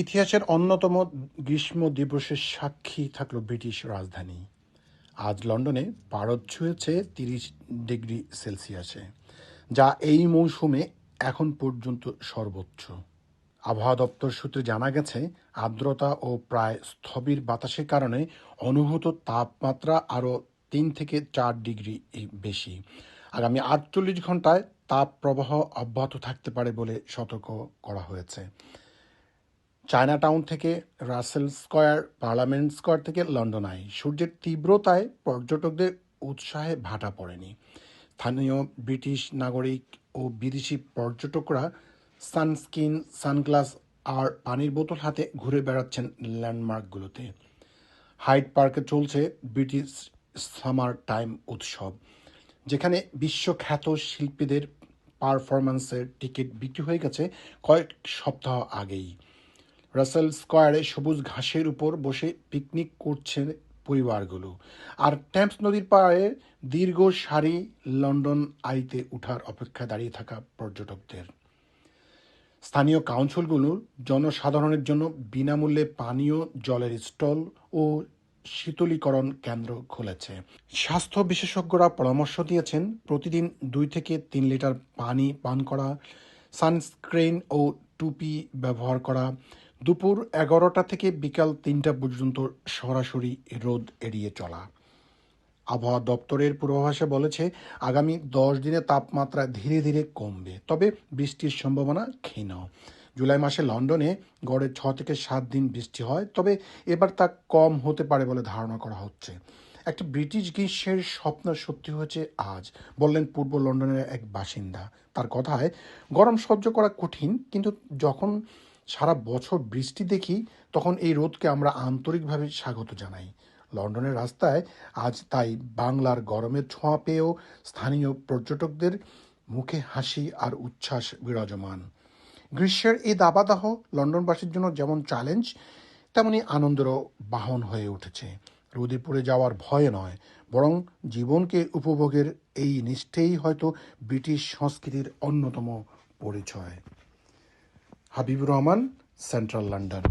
ইতিহাসের অন্যতম গ্রীষ্ম দিবসের সাক্ষী থাকল ব্রিটিশ রাজধানী। আজ লন্ডনে পারদ ছুঁয়েছে তিরিশ ডিগ্রি সেলসিয়াসে, যা এই মৌসুমে এখন পর্যন্ত সর্বোচ্চ। আবহাওয়া দপ্তর সূত্রে জানা গেছে, আর্দ্রতা ও প্রায় স্থবির বাতাসের কারণে অনুভূত তাপমাত্রা আরও তিন থেকে চার ডিগ্রি বেশি। আগামী আটচল্লিশ ঘন্টায় তাপ প্রবাহ অব্যাহত থাকতে পারে বলে সতর্ক করা হয়েছে। চায়না টাউন থেকে রাসেল স্কয়ার, পার্লামেন্ট স্কয়ার থেকে লন্ডন আই। সূর্যের তীব্রতায় পর্যটকদের উৎসাহে ভাটা পড়েনি। স্থানীয় ব্রিটিশ নাগরিক ও বিদেশি পর্যটকরা সানস্ক্রিন, সানগ্লাস আর পানির বোতল হাতে ঘুরে বেড়াচ্ছেন ল্যান্ডমার্কগুলোতে। হাইড পার্কে চলছে ব্রিটিশ সামার টাইম উৎসব, যেখানে বিশ্বখ্যাত শিল্পীদের পারফরম্যান্সের টিকিট বিক্রি হয়ে গেছে কয়েক সপ্তাহ আগেই। রাসেল স্কোয়ারে সবুজ ঘাসের উপর বসে পিকনিক করছে পরিবারগুলো। আর ট্যাম্পস নদীর পাড়ে দীর্ঘ সারি লন্ডন আইতে উঠার অপেক্ষায় দাঁড়িয়ে থাকা পর্যটকদের। স্থানীয় কাউন্সিলগুলো জনসাধারণের জন্য বিনামূল্যে পানীয়, জলের স্টল ও শীতলীকরণ কেন্দ্র খুলেছে। স্বাস্থ্য বিশেষজ্ঞরা পরামর্শ দিয়েছেন, প্রতিদিন দুই থেকে তিন লিটার পানি পান করা, সানস্ক্রিন ও টুপি ব্যবহার করা দুপুর এগারোটা থেকে বিকাল তিনটা পর্যন্ত সরাসরি রোদ এড়িয়ে চলা। আবহাওয়া দপ্তরের পূর্বাভাসে বলেছে, আগামী দশ দিনে তাপমাত্রা ধীরে ধীরে কমবে, তবে বৃষ্টির সম্ভাবনা ক্ষীণ। জুলাই মাসে লন্ডনে গড়ে ছ থেকে সাত দিন বৃষ্টি হয়, তবে এবার তা কম হতে পারে বলে ধারণা করা হচ্ছে। একটা ব্রিটিশ গ্রীষ্মের স্বপ্ন সত্যি হয়েছে আজ, বললেন পূর্ব লন্ডনের এক বাসিন্দা। তার কথায়, গরম সহ্য করা কঠিন, কিন্তু যখন সারা বছর বৃষ্টি দেখি তখন এই রোদকে আমরা আন্তরিকভাবে স্বাগত জানাই। লন্ডনের রাস্তায় আজ তাই বাংলার গরমের ছোঁয়া পেয়েও স্থানীয় পর্যটকদের মুখে হাসি আর উচ্ছ্বাস বিরাজমান। গ্রীষ্মের এই দাবাদাহ লন্ডনবাসীর জন্য যেমন চ্যালেঞ্জ তেমনি আনন্দেরও বাহন হয়ে উঠেছে। রোদে পড়ে যাওয়ার ভয় নয়, বরং জীবনকে উপভোগের এই নিষ্ঠাই হয়তো ব্রিটিশ সংস্কৃতির অন্যতম পরিচয়। Habibur Rahman central London